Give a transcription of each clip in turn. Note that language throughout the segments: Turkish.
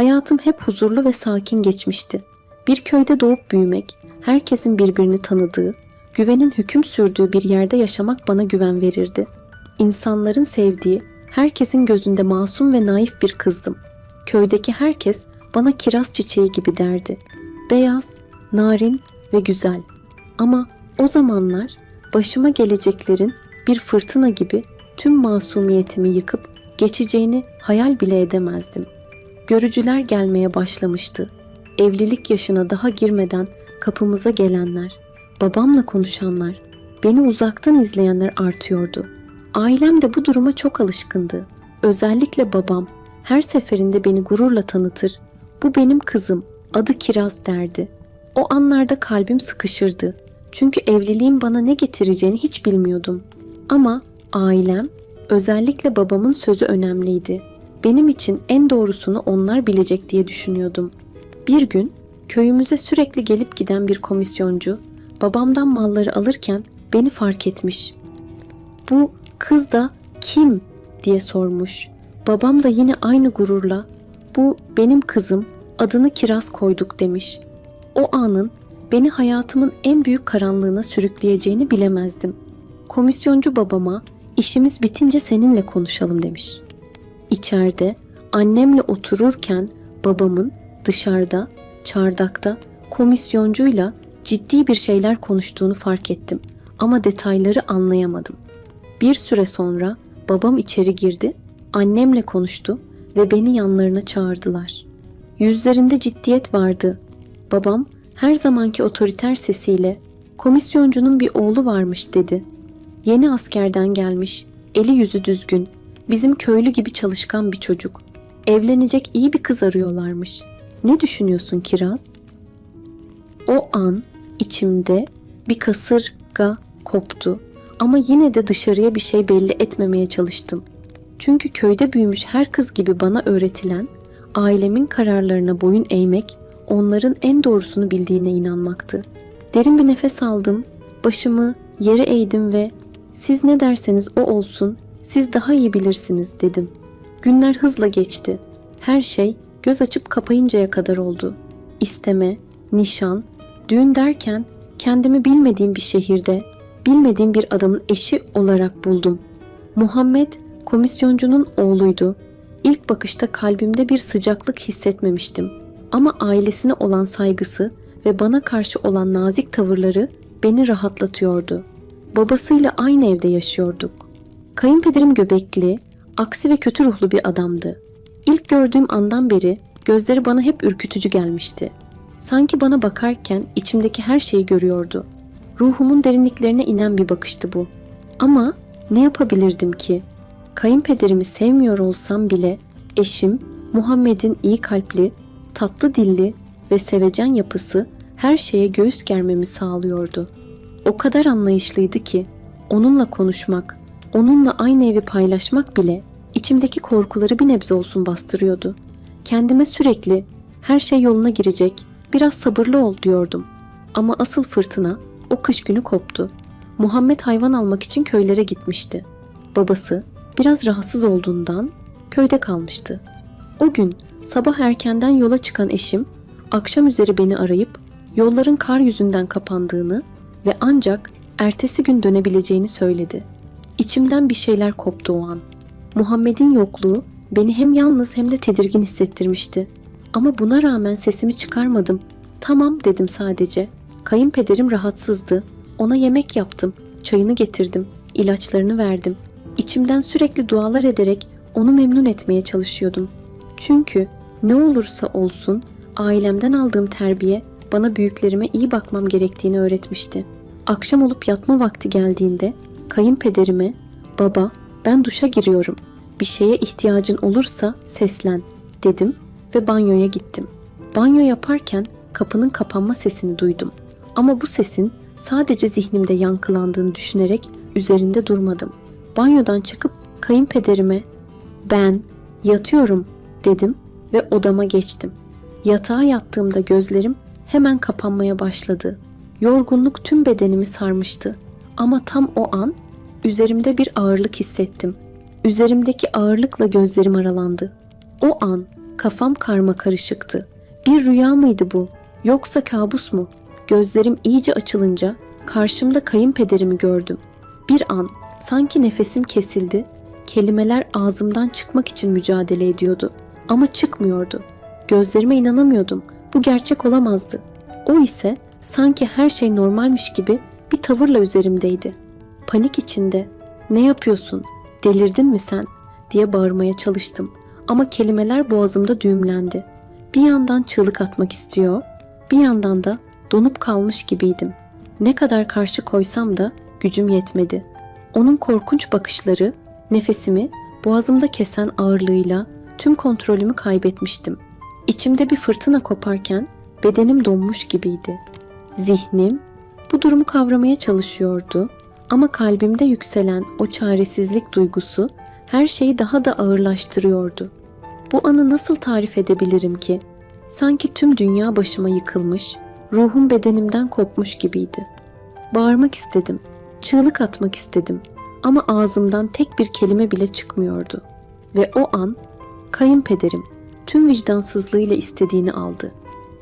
Hayatım hep huzurlu ve sakin geçmişti. Bir köyde doğup büyümek, herkesin birbirini tanıdığı, güvenin hüküm sürdüğü bir yerde yaşamak bana güven verirdi. İnsanların sevdiği, herkesin gözünde masum ve naif bir kızdım. Köydeki herkes bana kiraz çiçeği gibi derdi. Beyaz, narin ve güzel. Ama o zamanlar başıma geleceklerin bir fırtına gibi tüm masumiyetimi yıkıp geçeceğini hayal bile edemezdim. Görücüler gelmeye başlamıştı. Evlilik yaşına daha girmeden kapımıza gelenler, babamla konuşanlar, beni uzaktan izleyenler artıyordu. Ailem de bu duruma çok alışkındı. Özellikle babam her seferinde beni gururla tanıtır. Bu benim kızım, adı Kiraz derdi. O anlarda kalbim sıkışırdı. Çünkü evliliğin bana ne getireceğini hiç bilmiyordum. Ama ailem, özellikle babamın sözü önemliydi. Benim için en doğrusunu onlar bilecek diye düşünüyordum. Bir gün köyümüze sürekli gelip giden bir komisyoncu babamdan malları alırken beni fark etmiş. Bu kız da kim diye sormuş. Babam da yine aynı gururla bu benim kızım adını Kiraz koyduk demiş. O anın beni hayatımın en büyük karanlığına sürükleyeceğini bilemezdim. Komisyoncu babama işimiz bitince seninle konuşalım demiş. İçeride annemle otururken babamın dışarıda, çardakta komisyoncuyla ciddi bir şeyler konuştuğunu fark ettim ama detayları anlayamadım. Bir süre sonra babam içeri girdi, annemle konuştu ve beni yanlarına çağırdılar. Yüzlerinde ciddiyet vardı. Babam her zamanki otoriter sesiyle komisyoncunun bir oğlu varmış dedi. Yeni askerden gelmiş, eli yüzü düzgün, bizim köylü gibi çalışkan bir çocuk. Evlenecek iyi bir kız arıyorlarmış. Ne düşünüyorsun Kiraz? O an içimde bir kasırga koptu ama yine de dışarıya bir şey belli etmemeye çalıştım. Çünkü köyde büyümüş her kız gibi bana öğretilen ailemin kararlarına boyun eğmek onların en doğrusunu bildiğine inanmaktı. Derin bir nefes aldım, başımı yere eğdim ve siz ne derseniz o olsun, siz daha iyi bilirsiniz dedim. Günler hızla geçti. Her şey göz açıp kapayıncaya kadar oldu. İsteme, nişan, düğün derken kendimi bilmediğim bir şehirde, bilmediğim bir adamın eşi olarak buldum. Muhammed komisyoncunun oğluydu. İlk bakışta kalbimde bir sıcaklık hissetmemiştim. Ama ailesine olan saygısı ve bana karşı olan nazik tavırları beni rahatlatıyordu. Babasıyla aynı evde yaşıyorduk. Kayınpederim göbekli, aksi ve kötü ruhlu bir adamdı. İlk gördüğüm andan beri gözleri bana hep ürkütücü gelmişti. Sanki bana bakarken içimdeki her şeyi görüyordu. Ruhumun derinliklerine inen bir bakıştı bu. Ama ne yapabilirdim ki? Kayınpederimi sevmiyor olsam bile eşim Muhammed'in iyi kalpli, tatlı dilli ve sevecen yapısı her şeye göğüs germemi sağlıyordu. O kadar anlayışlıydı ki onunla konuşmak, onunla aynı evi paylaşmak bile içimdeki korkuları bir nebze olsun bastırıyordu. Kendime sürekli her şey yoluna girecek, biraz sabırlı ol diyordum. Ama asıl fırtına o kış günü koptu. Muhammed hayvan almak için köylere gitmişti. Babası biraz rahatsız olduğundan köyde kalmıştı. O gün sabah erkenden yola çıkan eşim akşam üzeri beni arayıp yolların kar yüzünden kapandığını ve ancak ertesi gün dönebileceğini söyledi. İçimden bir şeyler koptu o an. Muhammed'in yokluğu beni hem yalnız hem de tedirgin hissettirmişti. Ama buna rağmen sesimi çıkarmadım. Tamam dedim sadece. Kayınpederim rahatsızdı. Ona yemek yaptım. Çayını getirdim. ilaçlarını verdim. İçimden sürekli dualar ederek onu memnun etmeye çalışıyordum. Çünkü ne olursa olsun ailemden aldığım terbiye bana büyüklerime iyi bakmam gerektiğini öğretmişti. Akşam olup yatma vakti geldiğinde kayınpederime "Baba, ben duşa giriyorum. Bir şeye ihtiyacın olursa seslen." dedim ve banyoya gittim. Banyo yaparken kapının kapanma sesini duydum. Ama bu sesin sadece zihnimde yankılandığını düşünerek üzerinde durmadım. Banyodan çıkıp kayınpederime "Ben yatıyorum." dedim ve odama geçtim. Yatağa yattığımda gözlerim hemen kapanmaya başladı. Yorgunluk tüm bedenimi sarmıştı. Ama tam o an üzerimde bir ağırlık hissettim. Üzerimdeki ağırlıkla gözlerim aralandı. O an Kafam karma karışıktı. Bir rüya mıydı bu? Yoksa kabus mu? Gözlerim iyice açılınca karşımda kayınpederimi gördüm. Bir an sanki nefesim kesildi. Kelimeler ağzımdan çıkmak için mücadele ediyordu. Ama çıkmıyordu. Gözlerime inanamıyordum. Bu gerçek olamazdı. O ise sanki her şey normalmiş gibi tavırla üzerimdeydi. Panik içinde "Ne yapıyorsun? Delirdin mi sen?" diye bağırmaya çalıştım. Ama kelimeler boğazımda düğümlendi. Bir yandan çığlık atmak istiyor, bir yandan da donup kalmış gibiydim. Ne kadar karşı koysam da gücüm yetmedi. Onun korkunç bakışları, nefesimi boğazımda kesen ağırlığıyla tüm kontrolümü kaybetmiştim. İçimde bir fırtına koparken bedenim donmuş gibiydi. Zihnim bu durumu kavramaya çalışıyordu ama kalbimde yükselen o çaresizlik duygusu her şeyi daha da ağırlaştırıyordu. Bu anı nasıl tarif edebilirim ki? Sanki tüm dünya başıma yıkılmış, ruhum bedenimden kopmuş gibiydi. Bağırmak istedim, çığlık atmak istedim ama ağzımdan tek bir kelime bile çıkmıyordu. Ve o an kayınpederim tüm vicdansızlığıyla istediğini aldı.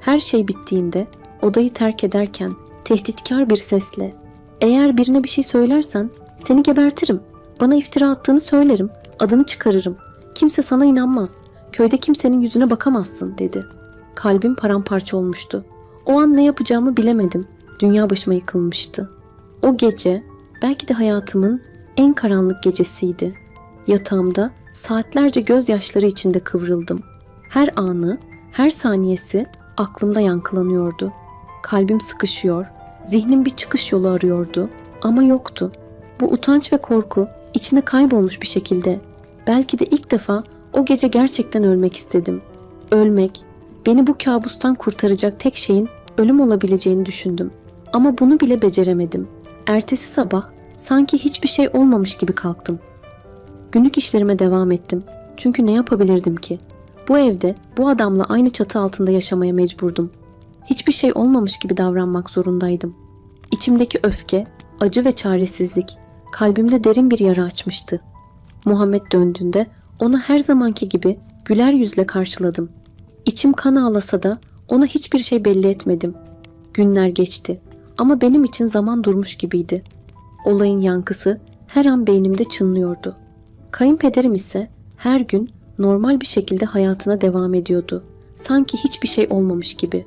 Her şey bittiğinde odayı terk ederken tehditkar bir sesle "Eğer birine bir şey söylersen seni gebertirim. Bana iftira attığını söylerim, adını çıkarırım. Kimse sana inanmaz. Köyde kimsenin yüzüne bakamazsın." dedi. Kalbim paramparça olmuştu. O an ne yapacağımı bilemedim. Dünya başıma yıkılmıştı. O gece belki de hayatımın en karanlık gecesiydi. Yatağımda saatlerce gözyaşları içinde kıvrıldım. Her anı, her saniyesi aklımda yankılanıyordu. Kalbim sıkışıyor, zihnim bir çıkış yolu arıyordu ama yoktu. Bu utanç ve korku içine kaybolmuş bir şekilde. Belki de ilk defa o gece gerçekten ölmek istedim. Ölmek, beni bu kabustan kurtaracak tek şeyin ölüm olabileceğini düşündüm. Ama bunu bile beceremedim. Ertesi sabah sanki hiçbir şey olmamış gibi kalktım. Günlük işlerime devam ettim. Çünkü ne yapabilirdim ki? Bu evde bu adamla aynı çatı altında yaşamaya mecburdum. Hiçbir şey olmamış gibi davranmak zorundaydım. İçimdeki öfke, acı ve çaresizlik kalbimde derin bir yara açmıştı. Muhammed döndüğünde onu her zamanki gibi güler yüzle karşıladım. İçim kan ağlasa da ona hiçbir şey belli etmedim. Günler geçti ama benim için zaman durmuş gibiydi. Olayın yankısı her an beynimde çınlıyordu. Kayınpederim ise her gün normal bir şekilde hayatına devam ediyordu. Sanki hiçbir şey olmamış gibi.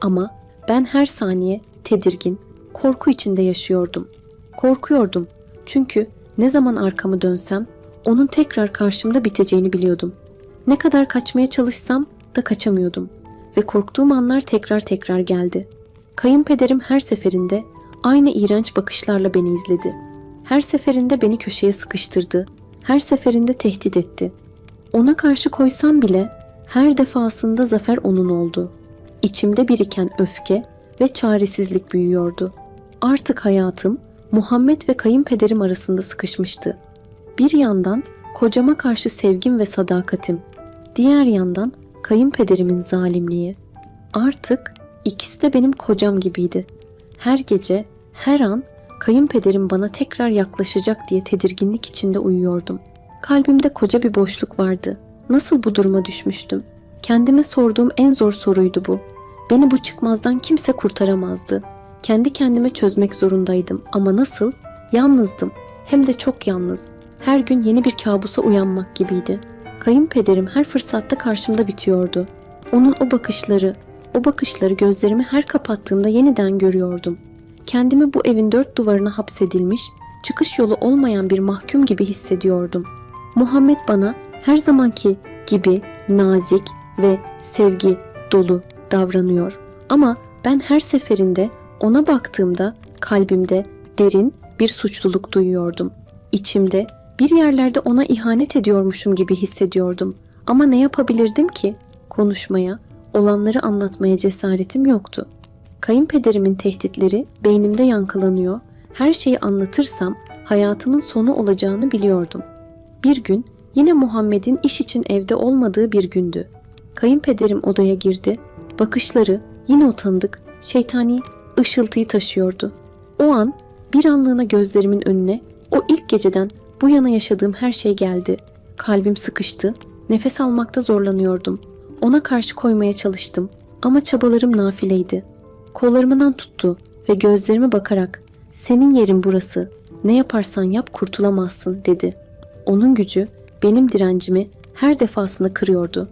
Ama ben her saniye tedirgin, korku içinde yaşıyordum. Korkuyordum çünkü ne zaman arkamı dönsem onun tekrar karşımda biteceğini biliyordum. Ne kadar kaçmaya çalışsam da kaçamıyordum ve korktuğum anlar tekrar tekrar geldi. Kayınpederim her seferinde aynı iğrenç bakışlarla beni izledi. Her seferinde beni köşeye sıkıştırdı. Her seferinde tehdit etti. Ona karşı koysam bile her defasında zafer onun oldu. İçimde biriken öfke ve çaresizlik büyüyordu. Artık hayatım Muhammed ve kayınpederim arasında sıkışmıştı. Bir yandan kocama karşı sevgim ve sadakatim, diğer yandan kayınpederimin zalimliği. Artık ikisi de benim kocam gibiydi. Her gece, her an kayınpederim bana tekrar yaklaşacak diye tedirginlik içinde uyuyordum. Kalbimde koca bir boşluk vardı. Nasıl bu duruma düşmüştüm? Kendime sorduğum en zor soruydu bu. Beni bu çıkmazdan kimse kurtaramazdı. Kendi kendime çözmek zorundaydım ama nasıl? Yalnızdım. Hem de çok yalnız. Her gün yeni bir kabusa uyanmak gibiydi. Kayınpederim her fırsatta karşımda bitiyordu. Onun o bakışları, o bakışları gözlerimi her kapattığımda yeniden görüyordum. Kendimi bu evin dört duvarına hapsedilmiş, çıkış yolu olmayan bir mahkum gibi hissediyordum. Muhammed bana her zamanki gibi nazik ve sevgi dolu davranıyor. Ama ben her seferinde ona baktığımda kalbimde derin bir suçluluk duyuyordum. İçimde bir yerlerde ona ihanet ediyormuşum gibi hissediyordum. Ama ne yapabilirdim ki? Konuşmaya, olanları anlatmaya cesaretim yoktu. Kayınpederimin tehditleri beynimde yankılanıyor. Her şeyi anlatırsam hayatımın sonu olacağını biliyordum. Bir gün yine Muhammed'in iş için evde olmadığı bir gündü. Kayınpederim odaya girdi. Bakışları yine o tanıdık, şeytani ışıltıyı taşıyordu. O an bir anlığına gözlerimin önüne o ilk geceden bu yana yaşadığım her şey geldi. Kalbim sıkıştı, nefes almakta zorlanıyordum. Ona karşı koymaya çalıştım ama çabalarım nafileydi. Kollarımdan tuttu ve gözlerime bakarak senin yerin burası. Ne yaparsan yap kurtulamazsın dedi. Onun gücü benim direncimi her defasında kırıyordu.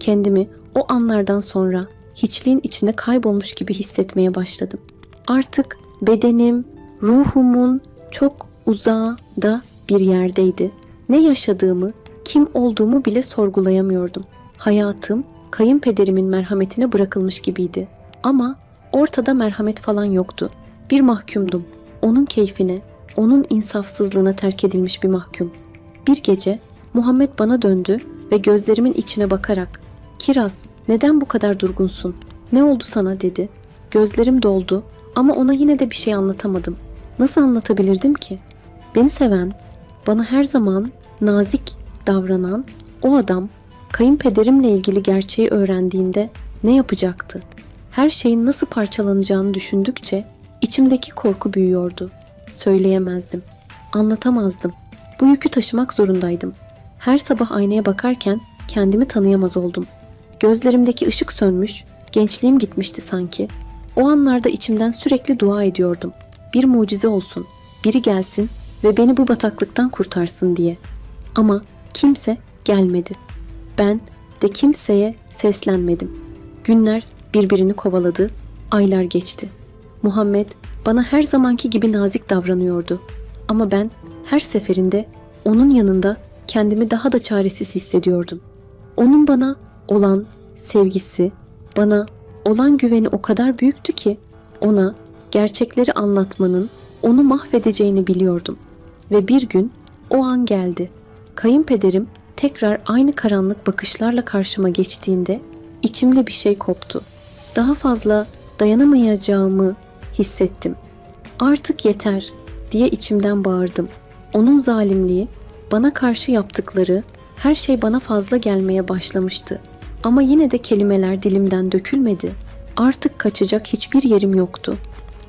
Kendimi o anlardan sonra hiçliğin içinde kaybolmuş gibi hissetmeye başladım. Artık bedenim, ruhumun çok uzağda bir yerdeydi. Ne yaşadığımı, kim olduğumu bile sorgulayamıyordum. Hayatım kayınpederimin merhametine bırakılmış gibiydi. Ama ortada merhamet falan yoktu. Bir mahkumdum. Onun keyfine, onun insafsızlığına terk edilmiş bir mahkum. Bir gece Muhammed bana döndü ve gözlerimin içine bakarak "Kiraz, neden bu kadar durgunsun? Ne oldu sana?" dedi. Gözlerim doldu ama ona yine de bir şey anlatamadım. Nasıl anlatabilirdim ki? Beni seven, bana her zaman nazik davranan o adam kayınpederimle ilgili gerçeği öğrendiğinde ne yapacaktı? Her şeyin nasıl parçalanacağını düşündükçe içimdeki korku büyüyordu. Söyleyemezdim. Anlatamazdım. Bu yükü taşımak zorundaydım. Her sabah aynaya bakarken kendimi tanıyamaz oldum. Gözlerimdeki ışık sönmüş, gençliğim gitmişti sanki. O anlarda içimden sürekli dua ediyordum. Bir mucize olsun, biri gelsin ve beni bu bataklıktan kurtarsın diye. Ama kimse gelmedi. Ben de kimseye seslenmedim. Günler birbirini kovaladı, aylar geçti. Muhammed bana her zamanki gibi nazik davranıyordu. Ama ben her seferinde onun yanında kendimi daha da çaresiz hissediyordum. Onun bana olan sevgisi, bana olan güveni o kadar büyüktü ki ona gerçekleri anlatmanın onu mahvedeceğini biliyordum. Ve bir gün o an geldi. Kayınpederim tekrar aynı karanlık bakışlarla karşıma geçtiğinde içimde bir şey koptu. Daha fazla dayanamayacağımı hissettim. Artık yeter diye içimden bağırdım. Onun zalimliği, bana karşı yaptıkları, her şey bana fazla gelmeye başlamıştı. Ama yine de kelimeler dilimden dökülmedi. Artık kaçacak hiçbir yerim yoktu.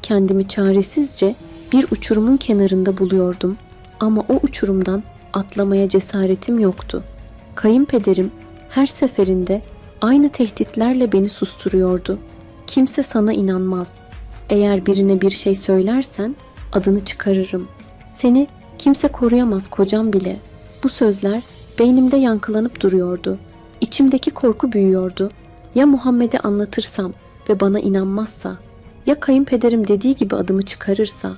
Kendimi çaresizce bir uçurumun kenarında buluyordum ama o uçurumdan atlamaya cesaretim yoktu. Kayınpederim her seferinde aynı tehditlerle beni susturuyordu. Kimse sana inanmaz. Eğer birine bir şey söylersen adını çıkarırım. Seni kimse koruyamaz kocam bile. Bu sözler beynimde yankılanıp duruyordu. İçimdeki korku büyüyordu. Ya Muhammed'e anlatırsam ve bana inanmazsa, ya kayınpederim dediği gibi adımı çıkarırsa,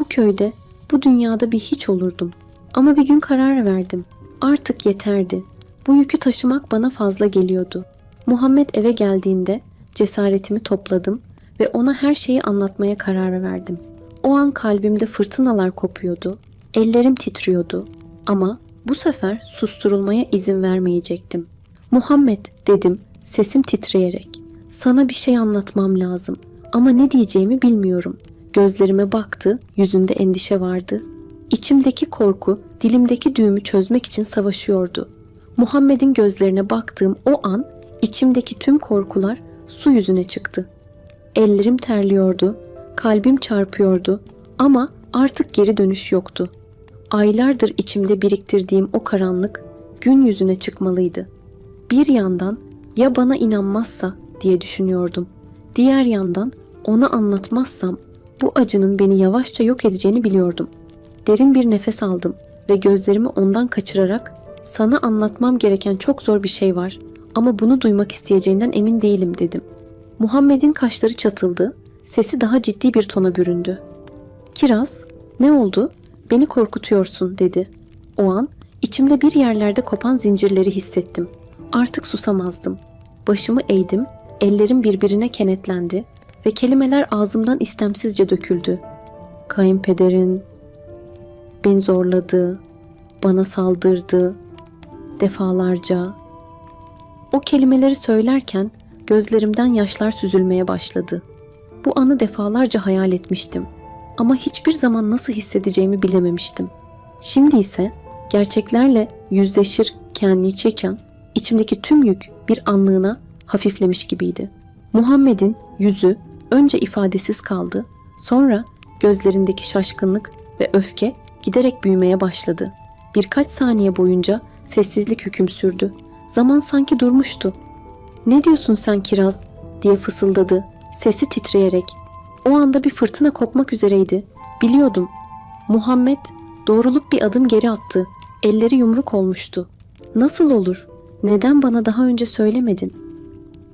bu köyde, bu dünyada bir hiç olurdum. Ama bir gün karar verdim. Artık yeterdi. Bu yükü taşımak bana fazla geliyordu. Muhammed eve geldiğinde cesaretimi topladım ve ona her şeyi anlatmaya karar verdim. O an kalbimde fırtınalar kopuyordu, ellerim titriyordu ama bu sefer susturulmaya izin vermeyecektim. Muhammed dedim sesim titreyerek. Sana bir şey anlatmam lazım ama ne diyeceğimi bilmiyorum. Gözlerime baktı, yüzünde endişe vardı. İçimdeki korku, dilimdeki düğümü çözmek için savaşıyordu. Muhammed'in gözlerine baktığım o an içimdeki tüm korkular su yüzüne çıktı. Ellerim terliyordu, kalbim çarpıyordu ama artık geri dönüş yoktu. Aylardır içimde biriktirdiğim o karanlık gün yüzüne çıkmalıydı. Bir yandan ya bana inanmazsa diye düşünüyordum. Diğer yandan ona anlatmazsam bu acının beni yavaşça yok edeceğini biliyordum. Derin bir nefes aldım ve gözlerimi ondan kaçırarak sana anlatmam gereken çok zor bir şey var ama bunu duymak isteyeceğinden emin değilim dedim. Muhammed'in kaşları çatıldı, sesi daha ciddi bir tona büründü. Kiraz, ne oldu? Beni korkutuyorsun dedi. O an içimde bir yerlerde kopan zincirleri hissettim. Artık susamazdım. Başımı eğdim, ellerim birbirine kenetlendi ve kelimeler ağzımdan istemsizce döküldü. Kayınpederin beni zorladı, bana saldırdı defalarca. O kelimeleri söylerken gözlerimden yaşlar süzülmeye başladı. Bu anı defalarca hayal etmiştim ama hiçbir zaman nasıl hissedeceğimi bilememiştim. Şimdi ise gerçeklerle yüzleşirken Nietzsche'ken içimdeki tüm yük bir anlığına hafiflemiş gibiydi. Muhammed'in yüzü önce ifadesiz kaldı, sonra gözlerindeki şaşkınlık ve öfke giderek büyümeye başladı. Birkaç saniye boyunca sessizlik hüküm sürdü. Zaman sanki durmuştu. Ne diyorsun sen Kiraz? diye fısıldadı, sesi titreyerek. O anda bir fırtına kopmak üzereydi. Biliyordum. Muhammed doğrulup bir adım geri attı. Elleri yumruk olmuştu. Nasıl olur? Neden bana daha önce söylemedin?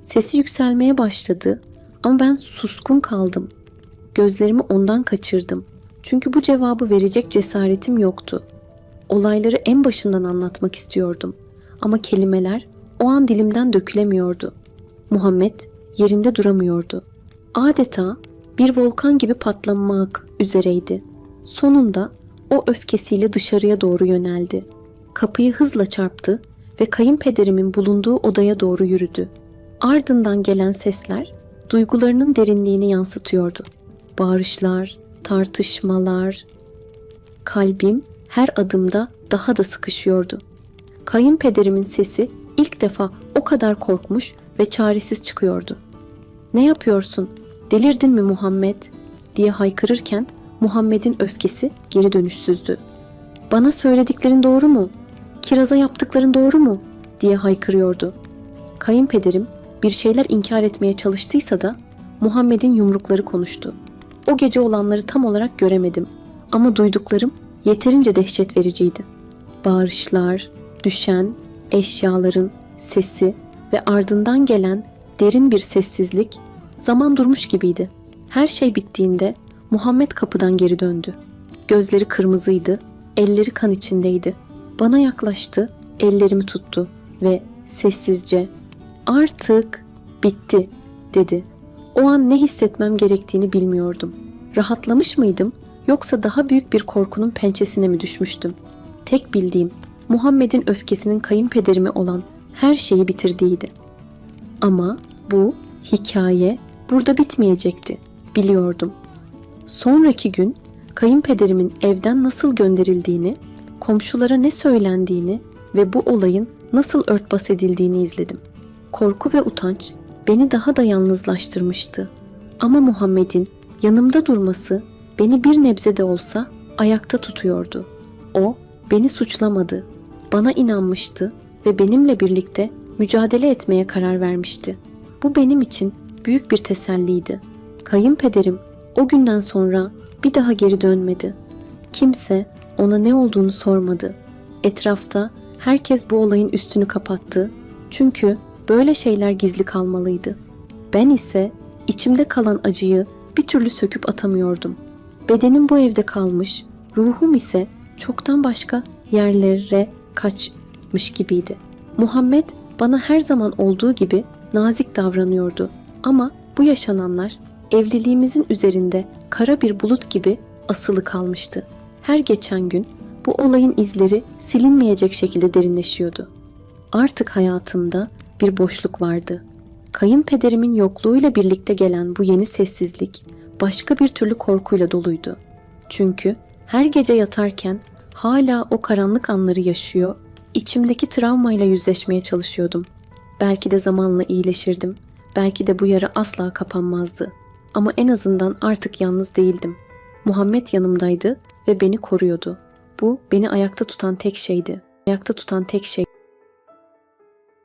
Sesi yükselmeye başladı ama ben suskun kaldım. Gözlerimi ondan kaçırdım. Çünkü bu cevabı verecek cesaretim yoktu. Olayları en başından anlatmak istiyordum ama kelimeler o an dilimden dökülemiyordu. Muhammed yerinde duramıyordu. Adeta bir volkan gibi patlamak üzereydi. Sonunda o öfkesiyle dışarıya doğru yöneldi. Kapıyı hızla çarptı ve kayınpederimin bulunduğu odaya doğru yürüdü. Ardından gelen sesler duygularının derinliğini yansıtıyordu. Bağırışlar, tartışmalar. Kalbim her adımda daha da sıkışıyordu. Kayınpederimin sesi ilk defa o kadar korkmuş ve çaresiz çıkıyordu. Ne yapıyorsun? Delirdin mi Muhammed? diye haykırırken Muhammed'in öfkesi geri dönüşsüzdü. Bana söylediklerin doğru mu? Kiraz'a yaptıkların doğru mu? diye haykırıyordu. Kayınpederim bir şeyler inkar etmeye çalıştıysa da Muhammed'in yumrukları konuştu. O gece olanları tam olarak göremedim ama duyduklarım yeterince dehşet vericiydi. Bağırışlar, düşen, eşyaların sesi ve ardından gelen derin bir sessizlik zaman durmuş gibiydi. Her şey bittiğinde Muhammed kapıdan geri döndü. Gözleri kırmızıydı, elleri kan içindeydi. Bana yaklaştı, ellerimi tuttu ve sessizce "Artık bitti." dedi. O an ne hissetmem gerektiğini bilmiyordum. Rahatlamış mıydım yoksa daha büyük bir korkunun pençesine mi düşmüştüm? Tek bildiğim Muhammed'in öfkesinin kayınpederime olan her şeyi bitirdiğiydi. Ama bu hikaye burada bitmeyecekti. Biliyordum. Sonraki gün kayınpederimin evden nasıl gönderildiğini, komşulara ne söylendiğini ve bu olayın nasıl örtbas edildiğini izledim. Korku ve utanç beni daha da yalnızlaştırmıştı. Ama Muhammed'in yanımda durması beni bir nebze de olsa ayakta tutuyordu. O beni suçlamadı, bana inanmıştı ve benimle birlikte mücadele etmeye karar vermişti. Bu benim için büyük bir teselliydi. Kayınpederim o günden sonra bir daha geri dönmedi. Kimse ona ne olduğunu sormadı. Etrafta herkes bu olayın üstünü kapattı. Çünkü böyle şeyler gizli kalmalıydı. Ben ise içimde kalan acıyı bir türlü söküp atamıyordum. Bedenim bu evde kalmış, ruhum ise çoktan başka yerlere kaçmış gibiydi. Muhammed bana her zaman olduğu gibi nazik davranıyordu ama bu yaşananlar evliliğimizin üzerinde kara bir bulut gibi asılı kalmıştı. Her geçen gün bu olayın izleri silinmeyecek şekilde derinleşiyordu. Artık hayatımda bir boşluk vardı. Kayınpederimin yokluğuyla birlikte gelen bu yeni sessizlik başka bir türlü korkuyla doluydu. Çünkü her gece yatarken hala o karanlık anları yaşıyor, içimdeki travmayla yüzleşmeye çalışıyordum. Belki de zamanla iyileşirdim. Belki de bu yara asla kapanmazdı. Ama en azından artık yalnız değildim. Muhammed yanımdaydı ve beni koruyordu. Bu beni ayakta tutan tek şeydi. Ayakta tutan tek şey